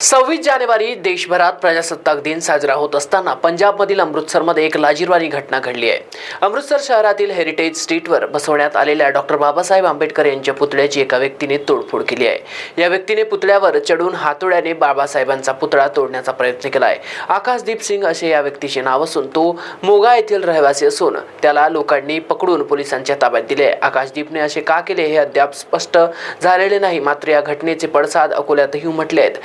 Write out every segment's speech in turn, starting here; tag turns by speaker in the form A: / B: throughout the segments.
A: सव्वीस जानेवारी देशभरात प्रजासत्ताक दिन साजरा होत असताना पंजाबमधील अमृतसरमध्ये एक लाजीरवाणी घटना घडली आहे. अमृतसर शहरातील हेरिटेज स्ट्रीटवर बसवण्यात आलेल्या डॉक्टर बाबासाहेब आंबेडकर यांच्या पुतळ्याची एका व्यक्तीने तोडफोड केली आहे. या व्यक्तीने पुतळ्यावर चढून हातोड्याने बाबासाहेबांचा पुतळा तोडण्याचा प्रयत्न केला आहे आकाशदीप सिंग असे या व्यक्तीचे नाव असून तो मोगा येथील रहिवासी असून त्याला लोकांनी पकडून पोलिसांच्या ताब्यात दिले आकाशदीपने असे का केले हे अद्याप स्पष्ट झालेले नाही मात्र या घटनेचे पडसाद अकोल्यातही उमटले आहेत.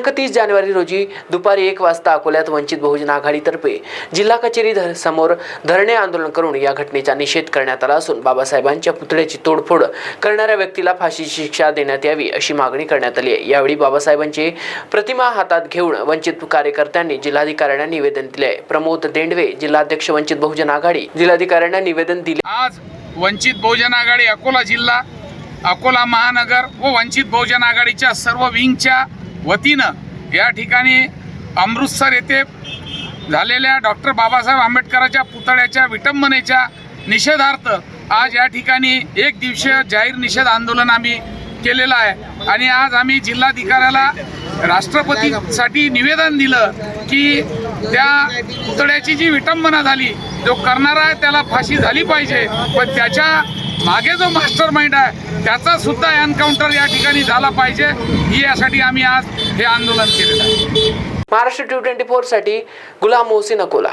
A: दिनांक तीस जानेवारी रोजी दुपारी एक वाजता अकोल्यात वंचित बहुजन आघाडीतर्फे जिल्हा कचेरी धर- समोर धरणे आंदोलन करून या घटनेचा निषेध करण्यात आला असून बाबासाहेबांच्या पुतळ्याची तोडफोड करणाऱ्या व्यक्तीला फाशीची शिक्षा देण्यात यावी अशी मागणी करण्यात आली आहे. यावेळी बाबासाहेबांची प्रतिमा हातात घेऊन वंचित कार्यकर्त्यांनी जिल्हाधिकाऱ्यांना निवेदन दिले आहे. प्रमोद देंडवे जिल्हाध्यक्ष वंचित बहुजन आघाडी जिल्हाधिकाऱ्यांना निवेदन दिले.
B: आज वंचित बहुजन आघाडी अकोला जिल्हा अकोला महानगर व वंचित बहुजन आघाडीच्या सर्व विंगच्या वतीनं या ठिकाणी अमृतसर येथे झालेल्या डॉक्टर बाबासाहेब आंबेडकरांच्या पुतळ्याच्या विटंबनेच्या निषेधार्थ आज या ठिकाणी एक दिवसीय जाहीर निषेध आंदोलन आम्ही केलेलं आहे. आणि आज आम्ही जिल्हाधिकाऱ्याला राष्ट्रपतीसाठी निवेदन दिलं की त्या पुतळ्याची जी विटंबना झाली जो करणारा आहे त्याला फाशी झाली पाहिजे. पण त्याच्या मागे जो मास्टर माइंड आहे त्याचा सुद्धा एन्काउंटर या ठिकाणी झाला पाहिजे. ही यासाठी आम्ही आज हे आंदोलन केलेलं आहे.
A: महाराष्ट्र टू ट्वेंटी फोरसाठी गुलाम मोहसिन अकोला.